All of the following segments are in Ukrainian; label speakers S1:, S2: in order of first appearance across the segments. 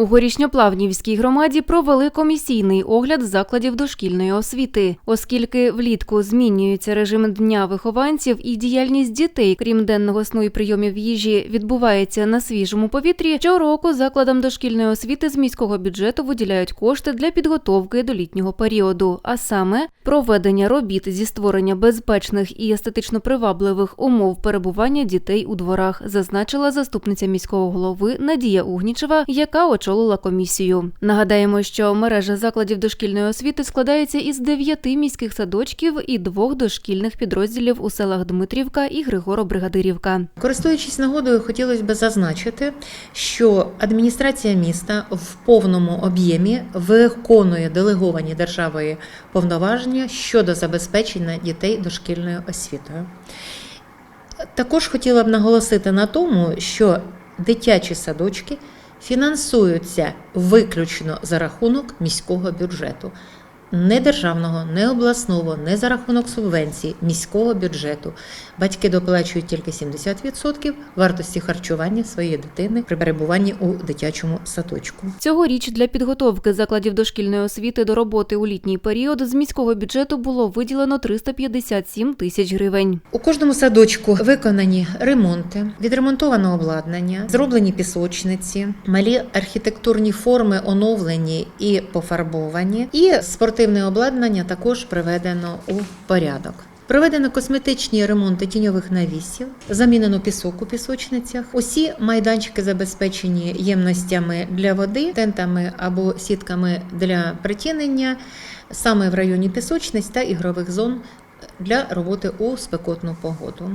S1: У горішньоплавнівській громаді провели комісійний огляд закладів дошкільної освіти, оскільки влітку змінюється режим дня вихованців і діяльність дітей, крім денного сну і прийомів їжі, відбувається на свіжому повітрі. Щороку закладам дошкільної освіти з міського бюджету виділяють кошти для підготовки до літнього періоду, а саме проведення робіт зі створення безпечних і естетично привабливих умов перебування дітей у дворах, зазначила заступниця міського голови Надія Угнічева, яка очолила комісію. Нагадаємо, що мережа закладів дошкільної освіти складається із дев'яти міських садочків і двох дошкільних підрозділів у селах Дмитрівка і Григоро-Бригадирівка.
S2: Користуючись нагодою, хотілося б зазначити, що адміністрація міста в повному об'ємі виконує делеговані державою повноваження щодо забезпечення дітей дошкільною освітою. Також хотіла б наголосити на тому, що дитячі садочки фінансуються виключно за рахунок міського бюджету. Не державного, не обласного, не за рахунок субвенцій міського бюджету. Батьки доплачують тільки 70% вартості харчування своєї дитини при перебуванні у дитячому садочку.
S1: Цьогоріч для підготовки закладів дошкільної освіти до роботи у літній період з міського бюджету було виділено 357 тисяч гривень.
S2: У кожному садочку виконані ремонти, відремонтовано обладнання, зроблені пісочниці, малі архітектурні форми оновлені і пофарбовані, і спортивне обладнання також приведено у порядок. Проведено косметичні ремонти тіньових навісів, замінено пісок у пісочницях. Усі майданчики забезпечені ємностями для води, тентами або сітками для притінення, саме в районі пісочниць та ігрових зон для роботи у спекотну погоду.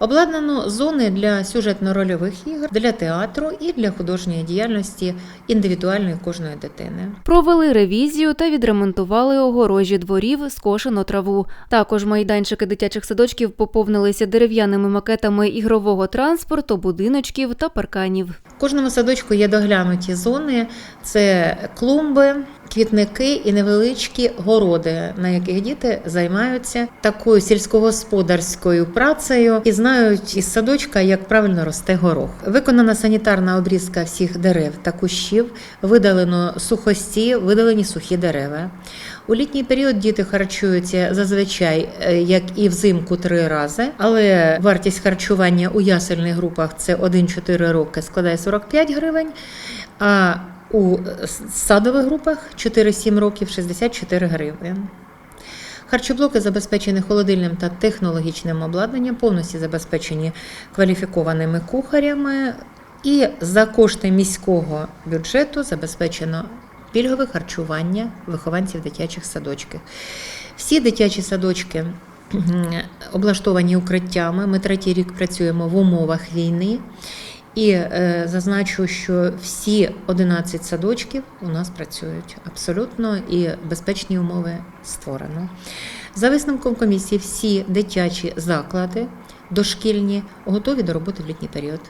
S2: Обладнано зони для сюжетно-рольових ігор, для театру і для художньої діяльності індивідуальної кожної дитини.
S1: Провели ревізію та відремонтували огорожі дворів, скошено траву. Також майданчики дитячих садочків поповнилися дерев'яними макетами ігрового транспорту, будиночків та парканів.
S2: В кожному садочку є доглянуті зони: це клумби, квітники і невеличкі городи, на яких діти займаються такою сільськогосподарською працею і знають із садочка, як правильно росте горох. Виконана санітарна обрізка всіх дерев та кущів, видалено сухості, видалені сухі дерева. У літній період діти харчуються зазвичай, е, як і взимку, три рази, але вартість харчування у ясельних групах це 1-4 роки складає 45 гривень. А у садових групах 4-7 років 64 гривень. Харчоблоки забезпечені холодильним та технологічним обладнанням, повністю забезпечені кваліфікованими кухарями, і за кошти міського бюджету забезпечено пільгове харчування вихованців дитячих садочків. Всі дитячі садочки облаштовані укриттями. Ми третій рік працюємо в умовах війни. І е, зазначу, що всі 11 садочків у нас працюють абсолютно і безпечні умови створено. За висновком комісії, всі дитячі заклади дошкільні готові до роботи в літній період.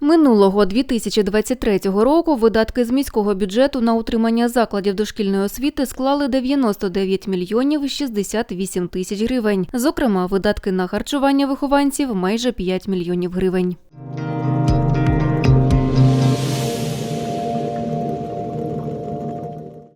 S1: Минулого 2023 року видатки з міського бюджету на утримання закладів дошкільної освіти склали 99 мільйонів 68 тисяч гривень. Зокрема, видатки на харчування вихованців майже 5 мільйонів гривень.